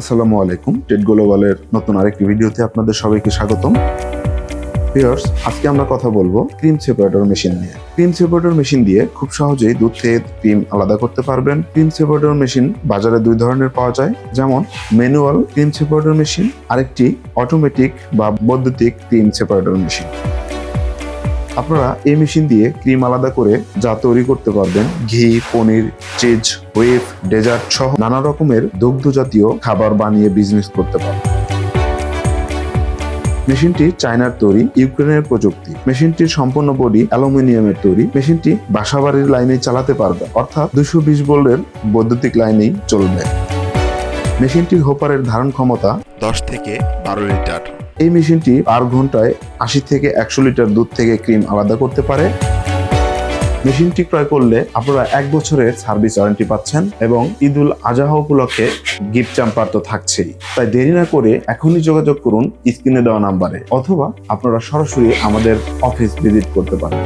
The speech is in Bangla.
আসসালামু আলাইকুম। টেট গ্লোবালের নতুন আরেকটি ভিডিওতে আপনাদের সবাইকে স্বাগতম। আজকে আমরা কথা বলব ক্রিম সেপারেটর মেশিন নিয়ে। ক্রিম সেপারেটর মেশিন দিয়ে খুব সহজেই দুধ থেকে ক্রিম আলাদা করতে পারবেন। ক্রিম সেপারেটর মেশিন বাজারে দুই ধরনের পাওয়া যায়। যেমন ম্যানুয়াল ক্রিম সেপারেটর মেশিন আরেকটি অটোমেটিক বা বৈদ্যুতিক ক্রিম সেপারেটর মেশিন আপনারা এই মেশিন দিয়ে ক্রিম আলাদা করে যা তৈরি করতে পারবেন, ঘি, পনির চিজ ওয়েফ ডেজার্ট সহ নানা রকমের দুগ্ধ জাতীয় খাবার বানিয়ে বিজনেস করতে পারবেন। মেশিনটি চায়নার তৈরি, ইউক্রেনের প্রযুক্তি। মেশিনটির সম্পূর্ণ বডি অ্যালুমিনিয়ামের তৈরি। মেশিনটি বাসাবাড়ির লাইনে চালাতে পারবে, অর্থাৎ দুশো বিশ ভোল্টের বৈদ্যুতিক লাইনেই চলবে। মেশিনটির হোপারের ধারণ ক্ষমতা দশ থেকে বারো লিটার। এই মেশিনটি পার ঘন্টায় আশি থেকে একশো লিটার দুধ থেকে ক্রিম আলাদা করতে পারে। মেশিনটি ক্রয় করলে আপনারা এক বছরের সার্ভিস ওয়ারেন্টি পাচ্ছেন এবং ঈদুল আজহা উপলক্ষে গিফট চাম্পার তো থাকছেই। তাই দেরি না করে এখনই যোগাযোগ করুন স্ক্রিনে দেওয়া নাম্বারে অথবা আপনারা সরাসরি আমাদের অফিস ভিজিট করতে পারেন।